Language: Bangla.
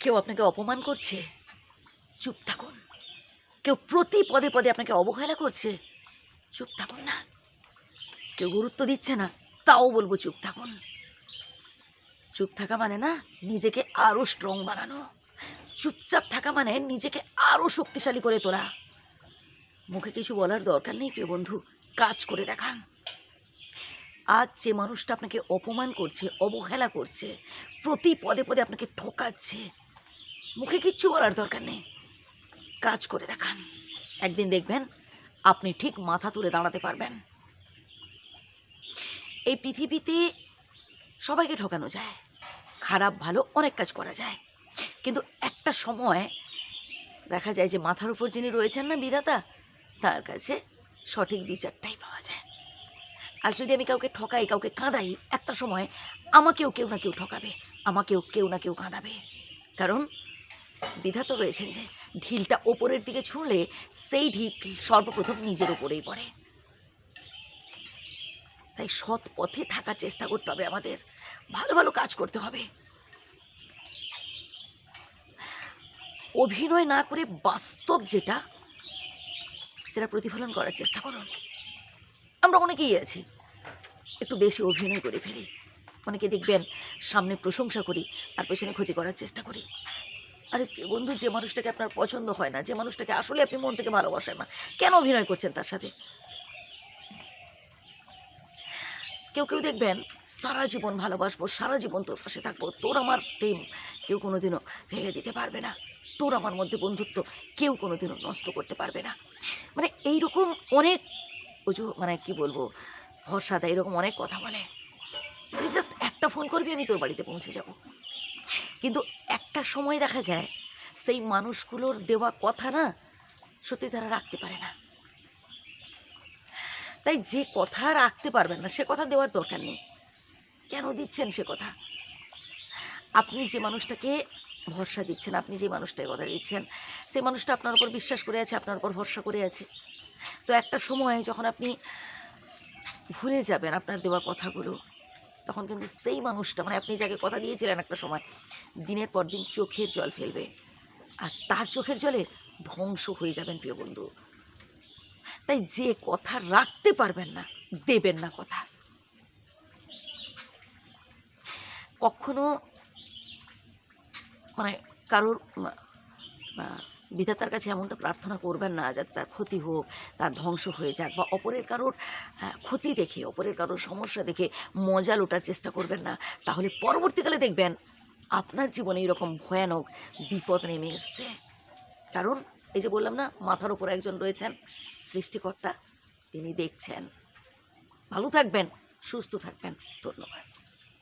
কেউ আপনাকে অপমান করছে? চুপ থাকুন। কেউ প্রতি পদে পদে আপনাকে অবহেলা করছে? চুপ থাকুন না। কেউ গুরুত্ব দিচ্ছে না, তাও বলব চুপ থাকুন। চুপ থাকা মানে না, নিজেকে আরও স্ট্রং বানানো। চুপচাপ থাকা মানে নিজেকে আরও শক্তিশালী করে তোলা। মুখে কিছু বলার দরকার নেই, প্রিয় বন্ধু। কাজ করে দেখান। আজ যে মানুষটা আপনাকে অপমান করছে, অবহেলা করছে, প্রতি পদে পদে আপনাকে ঠকাচ্ছে মুখে কিচ্ছু বলার দরকার নেই। কাজ করে দেখান। একদিন দেখবেন আপনি ঠিক মাথা তুলে দাঁড়াতে পারবেন। এই পৃথিবীতে সবাইকে ঠকানো যায়, খারাপ, ভালো অনেক কাজ করা যায়। কিন্তু একটা সময় দেখা যায় যে মাথার উপর যিনি রয়েছেন না বিধাতা, তার কাছে সঠিক বিচারটাই পাওয়া যায়। আর যদি আমি কাউকে ঠকাই, কাউকে কাঁদাই, একটা সময় আমাকেও কেউ না কেউ ঠকাবে, আমাকেও কেউ না কেউ কাঁদাবে। কারণ বিধাতা রয়েছেন যে ঢিলটা ওপরের দিকে ছুঁড়লে সেই ঢিল সর্বপ্রথম নিজের ওপরেই পড়ে। তাই সৎ পথে থাকার চেষ্টা করতে হবে আমাদের। ভালো ভালো কাজ করতে হবে। অভিনয় না করে বাস্তব যেটা, সেটা প্রতিফলন করার চেষ্টা করুন। আমরা অনেকেই আছি, একটু বেশি অভিনয় করে ফেলি। অনেকে দেখবেন সামনে প্রশংসা করি আর পেছনে ক্ষতি করার চেষ্টা করি। আরে বন্ধু, যে মানুষটাকে আপনার পছন্দ হয় না, যে মানুষটাকে আসলে আপনি মন থেকে ভালোবাসেন না, কেন অভিনয় করছেন তার সাথে? কেউ কেউ দেখবেন, সারা জীবন ভালোবাসবো, সারা জীবন তোর পাশে থাকব, তোর আমার প্রেম কেউ কোনোদিনও ভেঙে দিতে পারবে না, তোর আমার মধ্যে বন্ধুত্ব কেউ কোনোদিনও নষ্ট করতে পারবে না। মানে এইরকম অনেক অজু মানে কি বলব, ভরসা দেয়, এরকম অনেক কথা বলে। তুই জাস্ট একটা ফোন করবি, আমি তোর বাড়িতে পৌঁছে যাব। কিন্তু একটা সময় দেখা যায়, সেই মানুষগুলোর দেওয়া কথা না সত্যি তারা রাখতে পারে না। তাই যে কথা রাখতে পারবেন না, সে কথা দেওয়ার দরকার নেই। কেন দিচ্ছেন সে কথা? আপনি যে মানুষটাকে ভরসা দিচ্ছেন, আপনি যে মানুষটাকে কথা দিচ্ছেন, সেই মানুষটা আপনার উপর বিশ্বাস করে আছে, আপনার উপর ভরসা করে আছে। তো একটা সময় যখন আপনি ভুলে যাবেন আপনার দেওয়া কথাগুলো তখন কিন্তু সেই মানুষটা মানে আপনি যাকে কথা দিয়েছিলেন একটা সময়, দিনের পর দিন চোখের জল ফেলবে। আর তার চোখের জলে ধ্বংস হয়ে যাবেন প্রিয় বন্ধু। তাই যে কথা রাখতে পারবেন না, দেবেন না কথা। কখনো মানে কারোর বিধাতার কাছে এমনটা প্রার্থনা করবেন না যাতে তার ক্ষতি হোক তার ধ্বংস হয়ে যাক বা অপরের কারোর আহ, ক্ষতি দেখে অপরের কারোর সমস্যা দেখে মজা লোটার চেষ্টা করবেন না। তাহলে পরবর্তীকালে দেখবেন আপনার জীবনে এরকম ভয়ানক বিপদ নেমে এসছে। কারণ এই যে বললাম না মাথার ওপর একজন রয়েছেন সৃষ্টিকর্তা তিনি দেখছেন। ভালো থাকবেন সুস্থ থাকবেন। ধন্যবাদ।